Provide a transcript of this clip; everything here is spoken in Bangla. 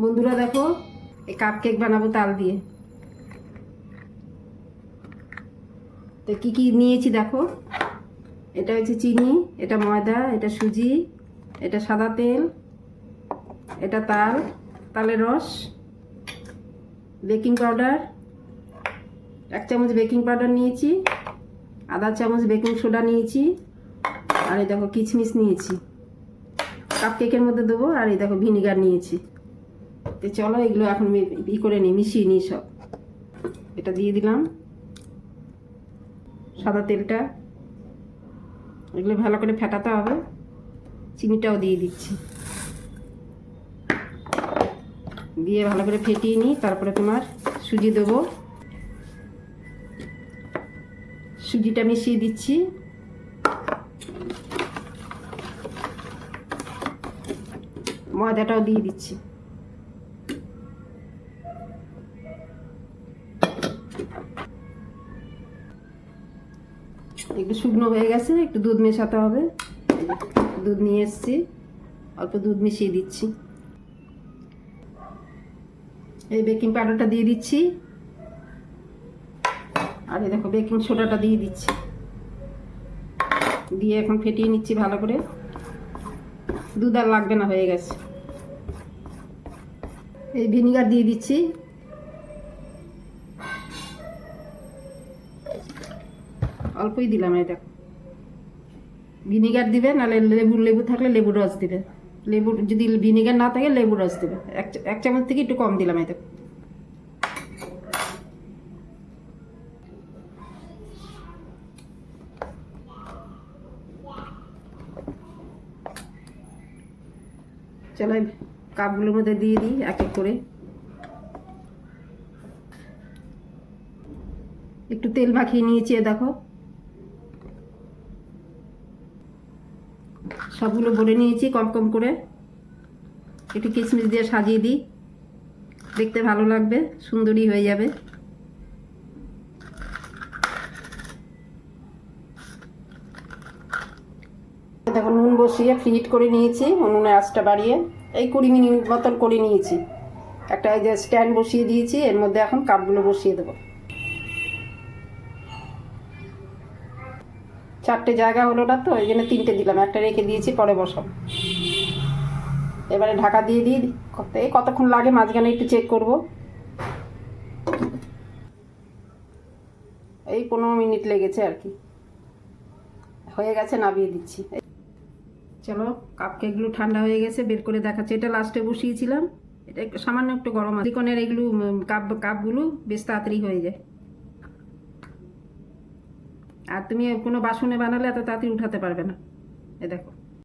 বন্ধুরা দেখো, এই কাপ কেক বানাবো তাল দিয়ে। তো কি কি নিয়েছি দেখো? এটা হচ্ছে চিনি, এটা ময়দা, এটা সুজি, এটা সাদা তেল, এটা তাল, তালের রস বেকিং পাউডার এক চামচ বেকিং পাউডার নিয়েছি, আধা চামচ বেকিং সোডা নিয়েছি, আর এই দেখো কিচমিচ নিয়েছি। কাপ কেকের মধ্যে দেবো, আর এই দেখো ভিনিগার নিয়েছি। তো চলো, এগুলো এখন ই করে নিই, মিশিয়ে নিই সব। এটা দিয়ে দিলাম। সাদা তেলটা। এগুলো ভালো করে ফেটাতে হবে। চিনিটাও দিয়ে দিচ্ছি। দিয়ে ভালো করে ফেটিয়ে নিই, তারপরে তোমার সুজি দেবো। সুজিটা মিশিয়ে দিচ্ছি। ময়দাটাও দিয়ে দিচ্ছি। একটু শুকনো হয়ে গেছে, একটু দুধ মেশাতে হবে। দুধ নিয়ে এসছি, অল্প দুধ মিশিয়ে দিচ্ছি। এই বেকিং পাউডারটা দিয়ে দিচ্ছি। আর এই দেখো, বেকিং সোডাটা দিয়ে দিচ্ছি। দিয়ে এখন ফেটিয়ে নিচ্ছি ভালো করে। দুধ আর লাগবে না, হয়ে গেছে। এই ভিনিগার দিয়ে দিচ্ছি। অল্পই দিলাম দেখো ভিনিগার দিবে, নাহলে লেবু লেবু থাকলে লেবুর রস দিবে। লেবু, যদি ভিনিগার না থাকে লেবুর রস দিবে। এক চামচ থেকে একটু কম দিলাম দেখো চলো কাপগুলোর মধ্যে দিয়ে দিই, এক এক করে। একটু তেল মাখিয়ে নিয়েছি দেখো। সবগুলো বলে নিয়েছি, কম কম করে। একটু কিশমিশ দিয়ে সাজিয়ে দিই। দেখতে ভালো লাগবে, সুন্দরই হয়ে যাবে। দেখো, নুন বসিয়ে ফ্রিট করে নিয়েছি উনুনে আঁচটা বাড়িয়ে। এই কুড়ি মিনিট মতন করে নিয়েছি। একটা এই যে স্ট্যান্ড বসিয়ে দিয়েছি, এর মধ্যে এখন কাপগুলো বসিয়ে দেবো। চারটে জায়গা হলো না তো ওই জন্য তিনটে দিলাম, একটা রেখে দিয়েছি, পরে বসাবো। এবারে ঢাকা দিয়ে দিই এই কতক্ষণ লাগে মাঝখানে একটু চেক করব। এই পনেরো মিনিট লেগেছে আর কি। হয়ে গেছে, নামিয়ে দিচ্ছি। চলো কাপ কেকগুলো ঠান্ডা হয়ে গেছে, বের করে দেখাচ্ছি। এটা লাস্টে বসিয়েছিলাম, এটা সামান্য একটু গরম আছে। এগুলো কাপ কাপগুলো বেশ তাড়াতাড়ি হয়ে যায়। আর তুমি কোনো বাসনে বানালে এত তাড়াতাড়ি উঠাতে পারবে না। এ দেখো।